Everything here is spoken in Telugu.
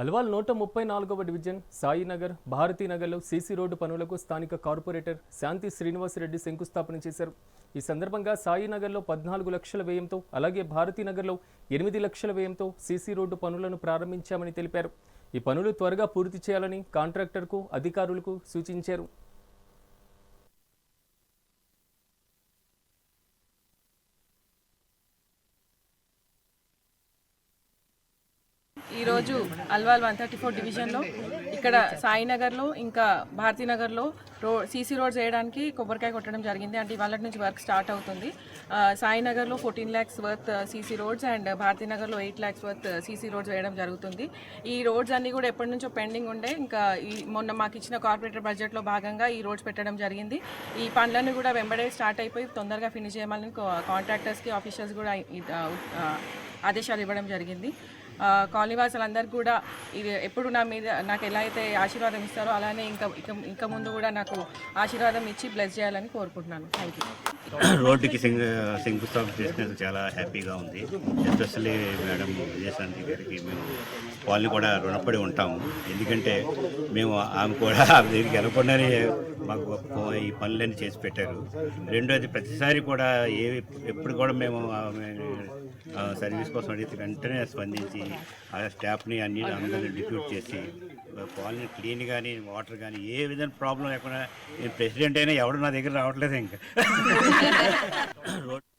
అల్వాల్ నూట ముప్పై నాలుగవ డివిజన్ సాయినగర్ భారతీనగర్లో సీసీ రోడ్డు పనులకు స్థానిక కార్పొరేటర్ శాంతి శ్రీనివాసరెడ్డి శంకుస్థాపన చేశారు. ఈ సందర్భంగా సాయినగర్లో పద్నాలుగు లక్షల వ్యయంతో అలాగే భారతీనగర్లో ఎనిమిది లక్షల వ్యయంతో సీసీ రోడ్డు పనులను ప్రారంభించామని తెలిపారు. ఈ పనులు త్వరగా పూర్తి చేయాలని కాంట్రాక్టర్కు అధికారులకు సూచించారు. ఈరోజు అల్వాల్ వన్ థర్టీ ఫోర్ డివిజన్లో ఇక్కడ సాయినగర్లో ఇంకా భారతీనగర్లో రో సీసీ రోడ్స్ వేయడానికి కొబ్బరికాయ కొట్టడం జరిగింది. అంటే ఇవాళ నుంచి వర్క్ స్టార్ట్ అవుతుంది. సాయినగర్లో fourteen lakhs worth CC roads and భారతీనగర్లో eight lakhs worth CC roads వేయడం జరుగుతుంది. ఈ రోడ్స్ అన్నీ కూడా ఎప్పటి నుంచో పెండింగ్ ఉండే. ఇంకా ఈ మొన్న మాకు ఇచ్చిన కార్పొరేటర్ బడ్జెట్లో భాగంగా ఈ రోడ్స్ పెట్టడం జరిగింది. ఈ పనులన్నీ కూడా వెంబడే స్టార్ట్ అయిపోయి తొందరగా ఫినిష్ చేయమని కాంట్రాక్టర్స్కి ఆఫీషియల్స్ కూడా ఆదేశాలు ఇవ్వడం జరిగింది. ఆ, కాలనీ కూడా ఇది ఎప్పుడు నా మీద నాకు ఎలా అయితే ఆశీర్వాదం ఇస్తారో అలానే ఇంకా ఇక ఇంకా ముందు కూడా నాకు ఆశీర్వాదం ఇచ్చి బ్లెస్ చేయాలని కోరుకుంటున్నాను. థ్యాంక్ యూ రోడ్డుకి శంకు శంకుస్థాపన చేసినందుకు చాలా హ్యాపీగా ఉంది. ఎస్పెషల్లీ మేడం విజయశాంతి గారికి మేము వాళ్ళని కూడా రుణపడి ఉంటాము. ఎందుకంటే మేము ఆమె కూడా ఆమె దగ్గరికి వెళ్ళకుండానే మాకు ఈ పనులన్నీ చేసి పెట్టారు. రెండోది ప్రతిసారి కూడా ఏ ఎప్పుడు కూడా మేము ఆమె సర్వీస్ కోసం అడిగితే వెంటనే స్పందించి ఆ స్టాఫ్ని అన్ని అందరినీ డిప్యూట్ చేసి కాలనీ క్లీన్ కానీ వాటర్ కానీ ఏ విధంగా ప్రాబ్లం లేకుండా నేను ప్రెసిడెంట్ అయినా ఎవడు నా దగ్గర రావట్లేదు ఇంకా.